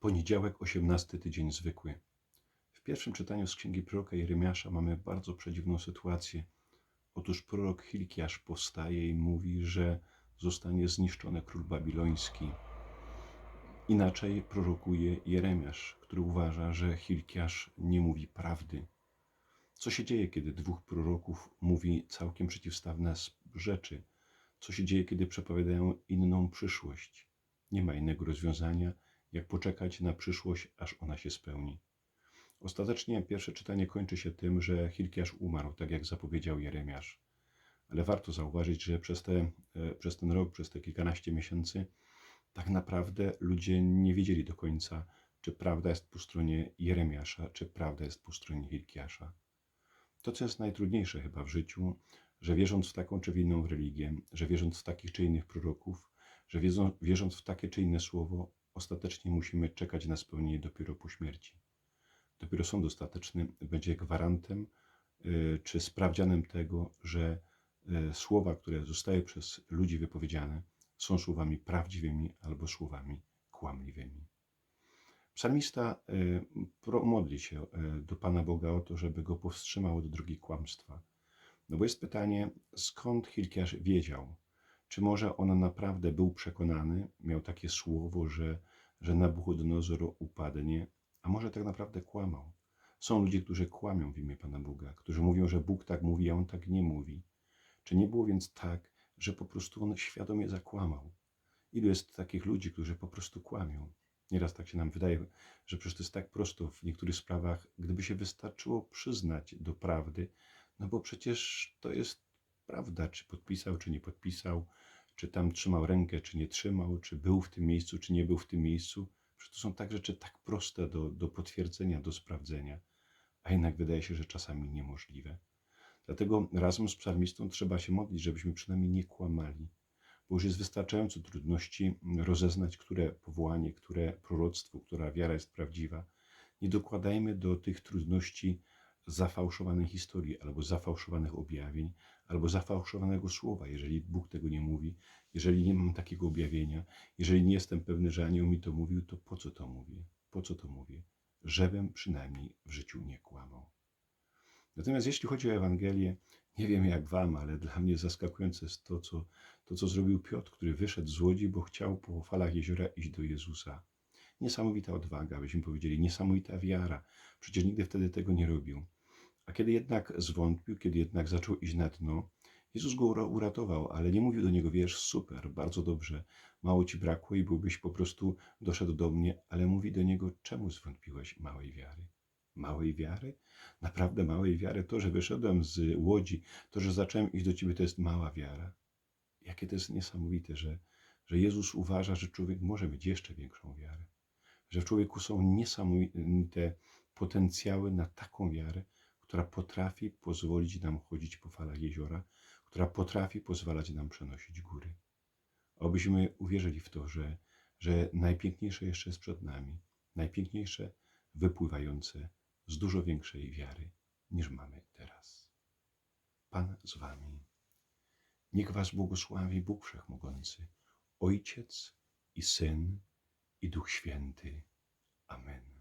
Poniedziałek, 18 tydzień zwykły. W pierwszym czytaniu z księgi proroka Jeremiasza mamy bardzo przedziwną sytuację. Otóż prorok Hilkiasz powstaje i mówi, że zostanie zniszczony król babiloński. Inaczej prorokuje Jeremiasz, który uważa, że Hilkiasz nie mówi prawdy. Co się dzieje, kiedy dwóch proroków mówi całkiem przeciwstawne rzeczy? Co się dzieje, kiedy przepowiadają inną przyszłość? Nie ma innego rozwiązania, jak poczekać na przyszłość, aż ona się spełni. Ostatecznie pierwsze czytanie kończy się tym, że Hilkiasz umarł, tak jak zapowiedział Jeremiasz. Ale warto zauważyć, że przez, te, e, przez ten rok, przez te kilkanaście miesięcy, tak naprawdę ludzie nie wiedzieli do końca, czy prawda jest po stronie Jeremiasza, czy prawda jest po stronie Hilkiasza. To, co jest najtrudniejsze chyba w życiu, że wierząc w taką czy w inną religię, że wierząc w takich czy innych proroków, że wiedzą, wierząc w takie czy inne słowo, ostatecznie musimy czekać na spełnienie dopiero po śmierci. Dopiero sąd ostateczny będzie gwarantem y, czy sprawdzianem tego, że y, słowa, które zostały przez ludzi wypowiedziane, są słowami prawdziwymi albo słowami kłamliwymi. Psalmista y, modli się do Pana Boga o to, żeby go powstrzymał od drogi kłamstwa. No bo jest pytanie, skąd Hilkiasz wiedział, czy może on naprawdę był przekonany, miał takie słowo, że, że Nabuchodonozor upadnie, a może tak naprawdę kłamał? Są ludzie, którzy kłamią w imię Pana Boga, którzy mówią, że Bóg tak mówi, a on tak nie mówi. Czy nie było więc tak, że po prostu on świadomie zakłamał? Ilu jest takich ludzi, którzy po prostu kłamią? Nieraz tak się nam wydaje, że przecież to jest tak prosto w niektórych sprawach, gdyby się wystarczyło przyznać do prawdy, no bo przecież to jest prawda, czy podpisał, czy nie podpisał, czy tam trzymał rękę, czy nie trzymał, czy był w tym miejscu, czy nie był w tym miejscu. Przecież to są tak rzeczy tak proste do, do potwierdzenia, do sprawdzenia, a jednak wydaje się, że czasami niemożliwe. Dlatego razem z psalmistą trzeba się modlić, żebyśmy przynajmniej nie kłamali, bo już jest wystarczająco trudności rozeznać, które powołanie, które proroctwo, która wiara jest prawdziwa. Nie dokładajmy do tych trudności zafałszowanej historii, albo zafałszowanych objawień, albo zafałszowanego słowa, jeżeli Bóg tego nie mówi, jeżeli nie mam takiego objawienia, jeżeli nie jestem pewny, że anioł mi to mówił, to po co to mówię? Po co to mówię? Żebym przynajmniej w życiu nie kłamał. Natomiast jeśli chodzi o Ewangelię, nie wiem jak wam, ale dla mnie zaskakujące jest to, co, to, co zrobił Piotr, który wyszedł z łodzi, bo chciał po falach jeziora iść do Jezusa. Niesamowita odwaga, byśmy powiedzieli, niesamowita wiara. Przecież nigdy wtedy tego nie robił. A kiedy jednak zwątpił, kiedy jednak zaczął iść na dno, Jezus go uratował, ale nie mówił do niego, wiesz, super, bardzo dobrze, mało ci brakło i byłbyś po prostu doszedł do mnie, ale mówi do niego, czemu zwątpiłeś małej wiary? Małej wiary? Naprawdę małej wiary? To, że wyszedłem z łodzi, to, że zacząłem iść do ciebie, to jest mała wiara. Jakie to jest niesamowite, że, że Jezus uważa, że człowiek może mieć jeszcze większą wiarę. Że w człowieku są niesamowite potencjały na taką wiarę, która potrafi pozwolić nam chodzić po falach jeziora, która potrafi pozwalać nam przenosić góry. Obyśmy uwierzyli w to, że, że najpiękniejsze jeszcze jest przed nami, najpiękniejsze wypływające z dużo większej wiary niż mamy teraz. Pan z Wami. Niech Was błogosławi Bóg Wszechmogący, Ojciec i Syn i Duch Święty. Amen.